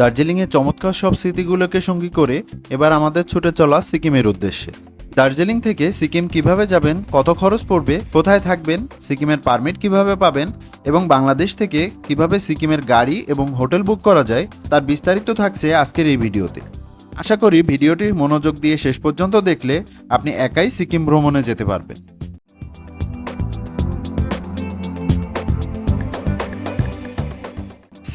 দার্জিলিংয়ের চমৎকার সব স্মৃতিগুলোকে সঙ্গী করে এবার আমাদের ছুটে চলা সিকিমের উদ্দেশ্যে। দার্জিলিং থেকে সিকিম কীভাবে যাবেন, কত খরচ পড়বে, কোথায় থাকবেন, সিকিমের পারমিট কীভাবে পাবেন এবং বাংলাদেশ থেকে কীভাবে সিকিমের গাড়ি এবং হোটেল বুক করা যায়, তার বিস্তারিত থাকছে আজকের এই ভিডিওতে। আশা করি ভিডিওটি মনোযোগ দিয়ে শেষ পর্যন্ত দেখলে আপনি একাই সিকিম ভ্রমণে যেতে পারবেন।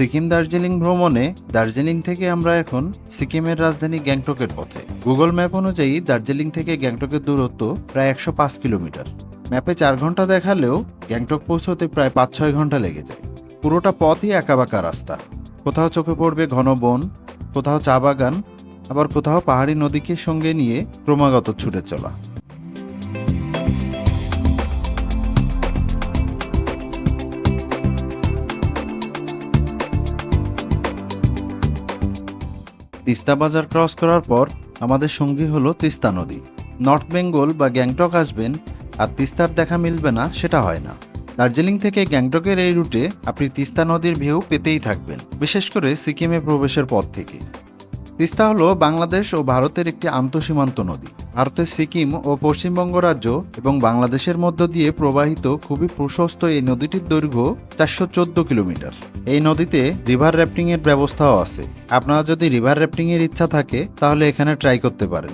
সিকিম দার্জিলিং ভ্রমণে দার্জিলিং থেকে আমরা এখন সিকিমের রাজধানী গ্যাংটকের পথে। গুগল ম্যাপ অনুযায়ী দার্জিলিং থেকে গ্যাংটকের দূরত্ব প্রায় একশো পাঁচ কিলোমিটার। ম্যাপে চার ঘণ্টা দেখালেও গ্যাংটক পৌঁছতে প্রায় পাঁচ ছয় ঘণ্টা লেগে যায়। পুরোটা পথই একাবাঁকা রাস্তা। কোথাও চোখে পড়বে ঘন বন, কোথাও চা বাগান, আবার কোথাও পাহাড়ি নদীকে সঙ্গে নিয়ে ক্রমাগত ছুটে চলা। তিস্তা বাজার ক্রস করার পর আমাদের সঙ্গী হলো তিস্তা নদী। নর্থ বেঙ্গল বা গ্যাংটক আসবেন আর তিস্তার দেখা মিলবে না, সেটা হয় না। দার্জিলিং থেকে গ্যাংটকের এই রুটে আপনি তিস্তা নদীর ভিউ পেতেই থাকবেন, বিশেষ করে সিকিমে প্রবেশের পথ থেকে। তিস্তা হলো বাংলাদেশ ও ভারতের একটি আন্তঃসীমান্ত নদী। ভারতের সিকিম ও পশ্চিমবঙ্গ রাজ্য এবং বাংলাদেশের মধ্য দিয়ে প্রবাহিত খুবই প্রশস্ত এই নদীটির দৈর্ঘ্য চারশো চোদ্দ কিলোমিটার। এই নদীতে রিভার র্যাফটিং এর ব্যবস্থাও আছে। আপনারা যদি রিভার র্যাফটিং এর ইচ্ছা থাকে, তাহলে এখানে ট্রাই করতে পারেন।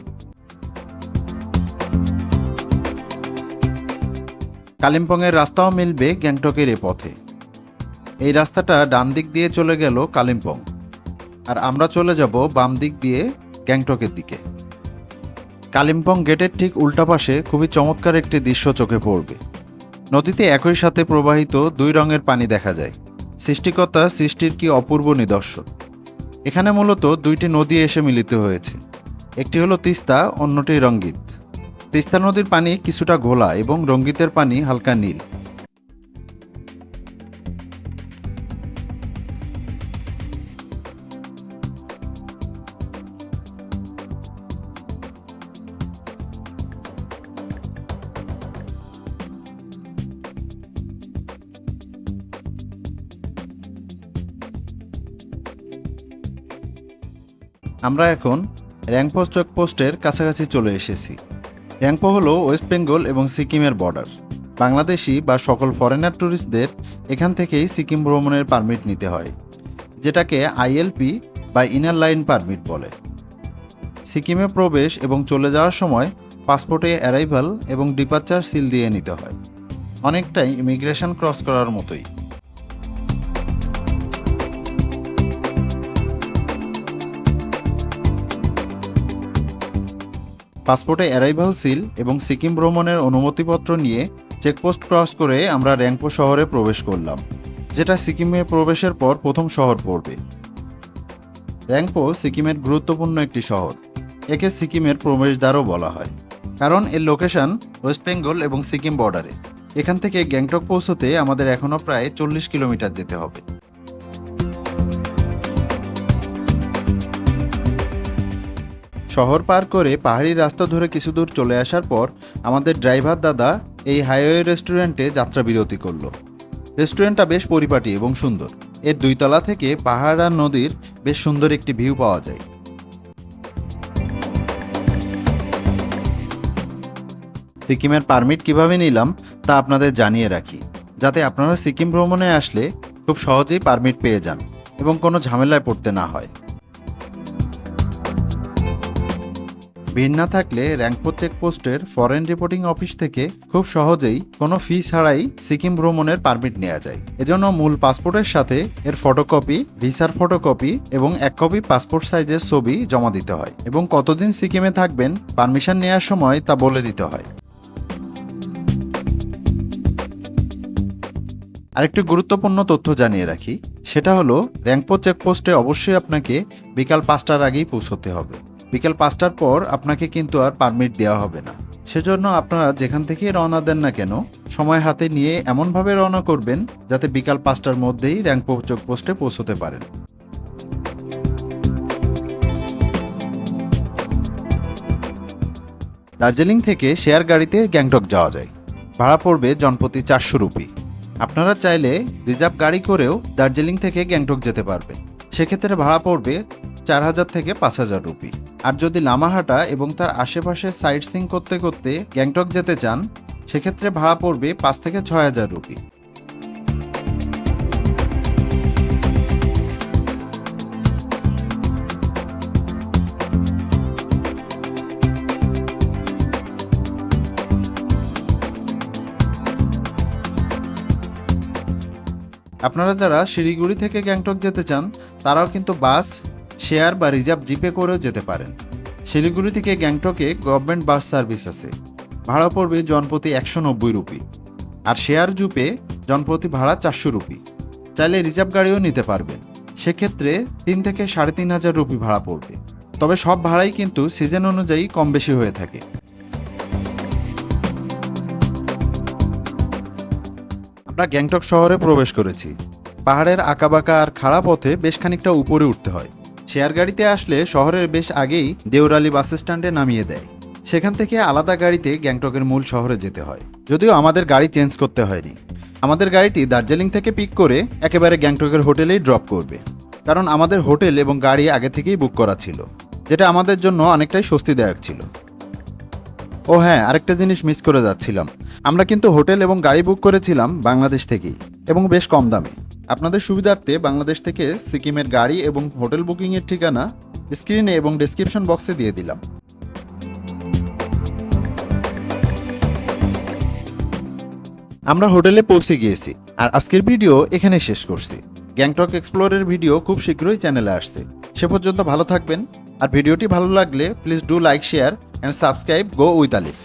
কালিম্পংয়ের রাস্তাও মিলবে গ্যাংটকের এ পথে। এই রাস্তাটা ডান দিক দিয়ে চলে গেল কালিম্পং। আর আমরা চলে যাব বাম দিক দিয়ে গ্যাংটকের দিকে। কালিম্পং গেটের ঠিক উল্টা পাশে খুবই চমৎকার একটি দৃশ্য চোখে পড়বে। নদীতে একই সাথে প্রবাহিত দুই রঙের পানি দেখা যায়। সৃষ্টিকর্তা সৃষ্টির কি অপূর্ব নিদর্শন। এখানে মূলত দুইটি নদী এসে মিলিত হয়েছে। একটি হলো তিস্তা, অন্যটি রঙ্গিত। তিস্তা নদীর পানি কিছুটা ঘোলা এবং রঙ্গিতের পানি হালকা নীল। আমরা এখন র্যাংপো চেকপোস্টের কাছাকাছি চলে এসেছি। র্যাংপো হলো ওয়েস্ট বেঙ্গল এবং সিকিমের বর্ডার। বাংলাদেশি বা সকল ফরেনার ট্যুরিস্টদের এখান থেকেই সিকিম ভ্রমণের পারমিট নিতে হয়, যেটাকে আইএলপি বা ইনার লাইন পারমিট বলে। সিকিমে প্রবেশ এবং চলে যাওয়ার সময় পাসপোর্টে অ্যারাইভাল এবং ডিপার্চার সিল দিয়ে নিতে হয়। অনেকটাই ইমিগ্রেশন ক্রস করার মতোই। পাসপোর্টে অ্যারাইভাল সিল এবং সিকিম ভ্রমণের অনুমতিপত্র নিয়ে চেকপোস্ট ক্রস করে আমরা র্যাংপো শহরে প্রবেশ করলাম, যেটা সিকিমে প্রবেশের পর প্রথম শহর পড়বে। র্যাংপো সিকিমের গুরুত্বপূর্ণ একটি শহর, একে সিকিমের প্রবেশদ্বারও বলা হয়, কারণ এর লোকেশন ওয়েস্ট বেঙ্গল এবং সিকিম বর্ডারে। এখান থেকে গ্যাংটক পৌঁছতে আমাদের এখনও প্রায় চল্লিশ কিলোমিটার যেতে হবে। শহর পার করে পাহাড়ি রাস্তা ধরে কিছু দূর চলে আসার পর আমাদের ড্রাইভার দাদা এই হাইওয়ে রেস্টুরেন্টে যাত্রা বিরতি করল। রেস্টুরেন্টটা বেশ পরিপাটি এবং সুন্দর। এর দুই তলা থেকে পাহাড় আর নদীর বেশ সুন্দর একটি ভিউ পাওয়া যায়। সিকিমের পারমিট কীভাবে নিলাম তা আপনাদের জানিয়ে রাখি। যাতে আপনারা সিকিম ভ্রমণে আসলে খুব সহজেই পারমিট পেয়ে যান এবং কোনো ঝামেলায় পড়তে না হয়। ভিড় না থাকলে র্যাঙ্কপো চেকপোস্টের ফরেন রিপোর্টিং অফিস থেকে খুব সহজেই কোনো ফি ছাড়াই সিকিম ভ্রমণের পারমিট নেওয়া যায়। এজন্য মূল পাসপোর্টের সাথে এর ফটোকপি, ভিসার ফটোকপি এবং এক কপি পাসপোর্ট সাইজের ছবি জমা দিতে হয় এবং কতদিন সিকিমে থাকবেন পারমিশন নেওয়ার সময় তা বলে দিতে হয়। আরেকটি গুরুত্বপূর্ণ তথ্য জানিয়ে রাখি, সেটা হলো র্যাঙ্কপো চেকপোস্টে অবশ্যই আপনাকে বিকাল পাঁচটার আগেই পৌঁছতে হবে। বিকেল পাঁচটার পর আপনাকে কিন্তু আর পারমিট দেওয়া হবে না। সেজন্য আপনারা যেখান থেকে রওনা দেন না কেন, সময় হাতে নিয়ে এমনভাবে রওনা করবেন যাতে বিকাল পাঁচটার মধ্যেই র্যাঙ্কপো চেকপোস্টে পৌঁছতে পারেন। দার্জিলিং থেকে শেয়ার গাড়িতে গ্যাংটক যাওয়া যায়। ভাড়া পড়বে জনপ্রতি চারশো রুপি। আপনারা চাইলে রিজার্ভ গাড়ি করেও দার্জিলিং থেকে গ্যাংটক যেতে পারবেন। সেক্ষেত্রে ভাড়া পড়বে চার হাজার থেকে পাঁচ হাজার রুপি। আর যদি লামাহাটা এবং তার আশেপাশে সাইট সিং করতে করতে গ্যাংটক যেতে চান, সেক্ষেত্রে ভাড়া পড়বে পাঁচ থেকে ছয় হাজার রুপি। আপনারা যারা শিলিগুড়ি থেকে গ্যাংটক যেতে চান, তারাও কিন্তু বাস শেয়ার বা রিজার্ভ জিপে করেও যেতে পারেন। শিলিগুড়ি থেকে গ্যাংটকে গভর্নমেন্ট বাস সার্ভিস আছে। ভাড়া পড়বে জনপ্রতি একশো নব্বই রুপি। আর শেয়ার জুপে জনপ্রতি ভাড়া চারশো রুপি। চাইলে রিজার্ভ গাড়িও নিতে পারবেন। সেক্ষেত্রে তিন থেকে সাড়ে তিন হাজার রুপি ভাড়া পড়বে। তবে সব ভাড়াই কিন্তু সিজন অনুযায়ী কম বেশি হয়ে থাকে। আমরা গ্যাংটক শহরে প্রবেশ করেছি। পাহাড়ের আঁকাবাঁকা আর খাড়া পথে বেশ খানিকটা উপরে উঠতে হয়। শেয়ার গাড়িতে আসলে শহরের বেশ আগেই দেউরালি বাস স্ট্যান্ডে নামিয়ে দেয়। সেখান থেকে আলাদা গাড়িতে গ্যাংটকের মূল শহরে যেতে হয়। যদিও আমাদের গাড়ি চেঞ্জ করতে হয়নি। আমাদের গাড়িটি দার্জিলিং থেকে পিক করে একেবারে গ্যাংটকের হোটেলেই ড্রপ করবে। কারণ আমাদের হোটেল এবং গাড়ি আগে থেকেই বুক করা ছিল, যেটা আমাদের জন্য অনেকটাই স্বস্তিদায়ক ছিল। ও হ্যাঁ আরেকটা জিনিস মিস করে যাচ্ছিলাম। আমরা কিন্তু হোটেল এবং গাড়ি বুক করেছিলাম বাংলাদেশ থেকেই, এবং বেশ কম দামে। আপনাদের সুবিধার্থে বাংলাদেশ থেকে সিকিমের গাড়ি এবং হোটেল বুকিংয়ের ঠিকানা স্ক্রিনে এবং ডেসক্রিপশন বক্সে দিয়ে দিলাম। আমরা হোটেলে পৌঁছে গিয়েছি আর আজকের ভিডিও এখানে শেষ করছি। গ্যাংটক এক্সপ্লোরের ভিডিও খুব শীঘ্রই চ্যানেলে আসছে। সে পর্যন্ত ভালো থাকবেন আর ভিডিওটি ভালো লাগলে please do like, share, and subscribe go with Alif.